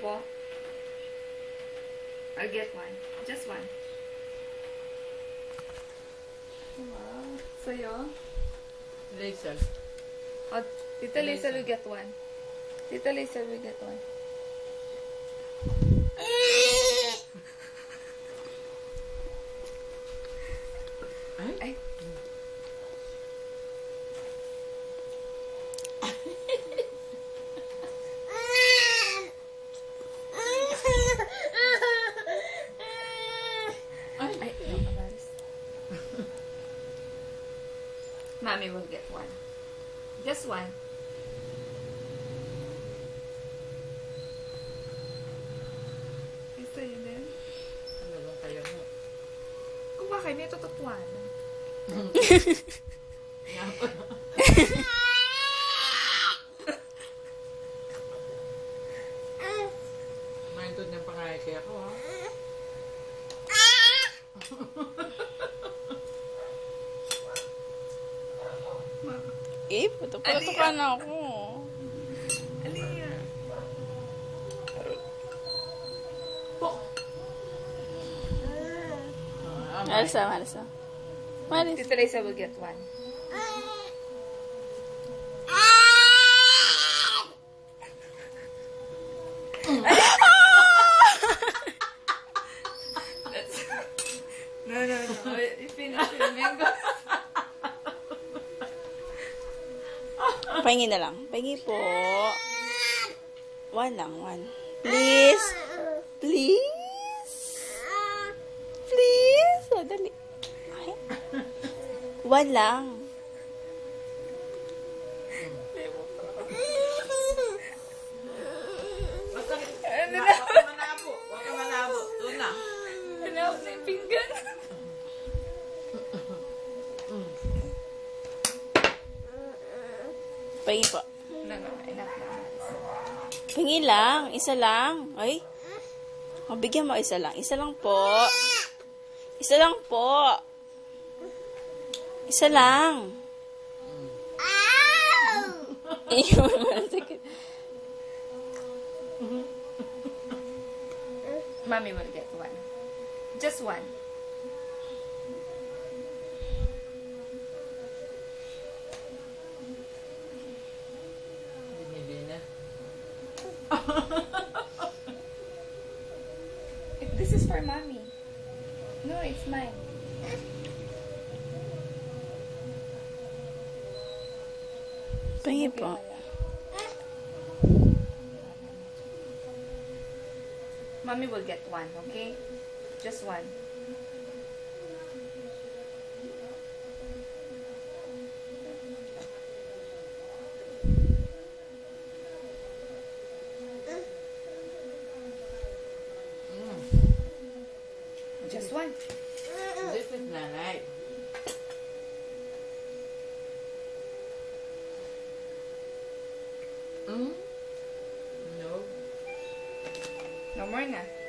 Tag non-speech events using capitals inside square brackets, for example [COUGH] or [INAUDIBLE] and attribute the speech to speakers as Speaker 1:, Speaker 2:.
Speaker 1: po. I'll get one. Just one. Wow. Sa'yo?
Speaker 2: Laser.
Speaker 1: Oh, Tita Lisa will get one. Tita Lisa will get one.
Speaker 2: Ay?
Speaker 1: Ay.
Speaker 2: Ay.
Speaker 1: Ay, no, Amaris. Mommy will get one. Just one. Gusto yun din?
Speaker 2: Ano ba kaya mo?
Speaker 1: Kung bakit may tututuan.
Speaker 2: Nga Minded niyang pangayay kaya ako ha. [LAUGHS]
Speaker 3: Eh, puto-puto ka na ako.
Speaker 1: Aliyah.
Speaker 2: Ah,
Speaker 3: Marisa, Marisa. Maris.
Speaker 1: Tita Lisa will get one.
Speaker 3: Pahingi na lang. Pahingi po. One lang, one. Please. Please. Please. O, dali. Ay. One lang. Pahingi po.
Speaker 1: No, no, enough na.
Speaker 3: Pahingi lang. Isa lang. Ay. O, bigyan mo isa lang. Isa lang po. Isa lang po. Isa lang. Iyon mo na sakit.
Speaker 1: Mommy will get one. Just one. For mommy. No, it's mine.
Speaker 3: Pahingi po.
Speaker 1: Uh, mommy will get one, okay? Just one. Just one.
Speaker 2: This is nanay. Mm? No.
Speaker 1: No more na.